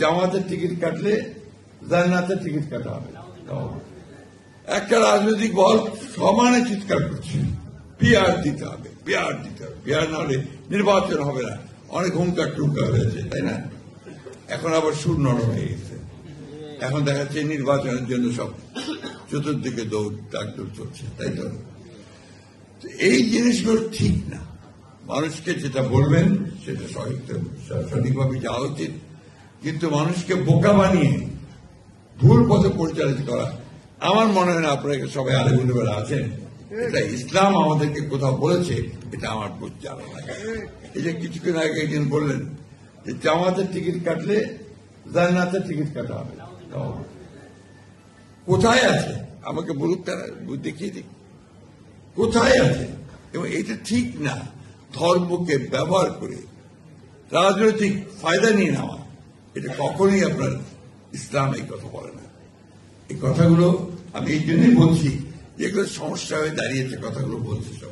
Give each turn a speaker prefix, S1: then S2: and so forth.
S1: জামাতের টিকিট কাটলে জান্নাতের টিকিট কাটা হবে। একটা রাজনৈতিক বল সমানে চিৎকার করছে। পিআর দিতে হবে পিআর দিতে হবে। পিআর না হলে নির্বাচন হবে না। অনেক হুঙ্কার টুঙ্কার হয়েছে, তাই না? এখন আবার সুর নরম হয়ে গেছে। এখন দেখা যাচ্ছে নির্বাচনের জন্য সব চতুর্দিকে দৌড় ডাকদৌড় চলছে, তাই তো এই জিনিসগুলো ঠিক না। মানুষকে যেটা বলবেন, সেটা সঠিক সঠিকভাবে যাওয়া উচিত। কিন্তু মানুষকে বোকা বানিয়ে ভুল পথে পরিচালিত করা। আমার মনে হয় না আপনারা সবাই আলেগুলো আছেন। এটা ইসলাম আমাদেরকে কোথাও বলেছে, এটা আমার জানা এই যে কিছুক্ষণ আগে একদিন বললেন যে জামাতের টিকিট কাটলে জান্নাতের টিকিট কাটা হবে। কোথায় আছে? আমাকে বলুক তারা দেখিয়ে দিক। কোথায় আছে? এবং এটা ঠিক না। ধর্মকে ব্যবহার করে রাজনৈতিক ফায়দা নিয়ে নেওয়া। এটা কখনই আপনার ইসলাম এই কথা বলে না। এই কথাগুলো আমি এই জন্যই বলছি যেগুলো সমস্যা হয়ে দাঁড়িয়েছে কথাগুলো বলছি সবাই